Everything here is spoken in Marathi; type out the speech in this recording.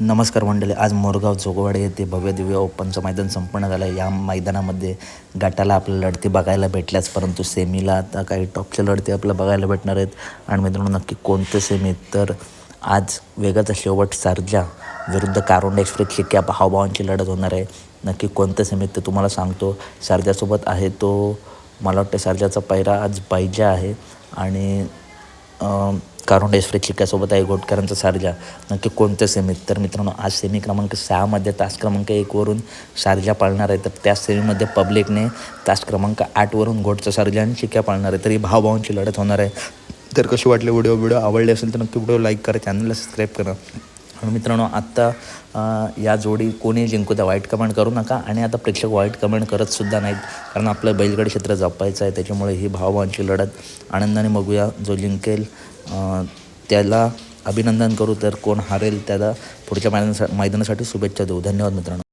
नमस्कार मंडळी आज मोरगाव जोगवाडे येथे भव्य दिव्य ओपनचं मैदान संपन्न झालं आहे. या मैदानामध्ये गटाला आपल्या लढती बघायला भेटल्याच परंतु सेमीला आता काही टॉपच्या लढती आपल्याला बघायला भेटणार आहेत. आणि मित्रांनो नक्की कोणते सेमी? तर आज वेगाचा शेवट सारजा विरुद्ध कारोंड एक्सप्रेस चिक्या हावभावांची लढत होणार आहे. नक्की कोणते सेमी ते तुम्हाला सांगतो. सारजासोबत आहे तो मला वाटतं सारजाचा पैरा आज पाहिजे आहे. आणि अं, कारुंड चिक्यासोबत आहे घोटकरांचा सारजा. नक्की कोणत्या सेमीत तर मित्रांनो आज सेमी क्रमांक सहामध्ये तास क्रमांक एकवरून सारजा पाळणार आहे. तर त्या सेमीमध्ये पब्लिकने तास क्रमांक आठवरून घोटचा सारजा आणि चिक्या पाळणार आहे. तर ही भावभावांची लढत होणार आहे. तर कशी वाटली व्हिडिओ व्हिडिओ आवडले असेल तर नक्की व्हिडिओ लाईक करा चॅनलला सबस्क्राईब करा. मित्रांनो आत्ता या जोडी कोणी जिंकू द्या वाईट कमेंट करू नका. आणि आता प्रेक्षक वाईट कमेंट करत सुद्धा नाहीत कारण आपलं बैलगड क्षेत्र जपायचं आहे. त्याच्यामुळे ही भावभावांची लढत आनंदाने बघूया जो जिंकेल. त्याला अभिनंदन करू तर कोण हारेल त्याला पुढच्या मैदानासा मैदानासाठी शुभेच्छा देऊ. धन्यवाद मित्रांनो.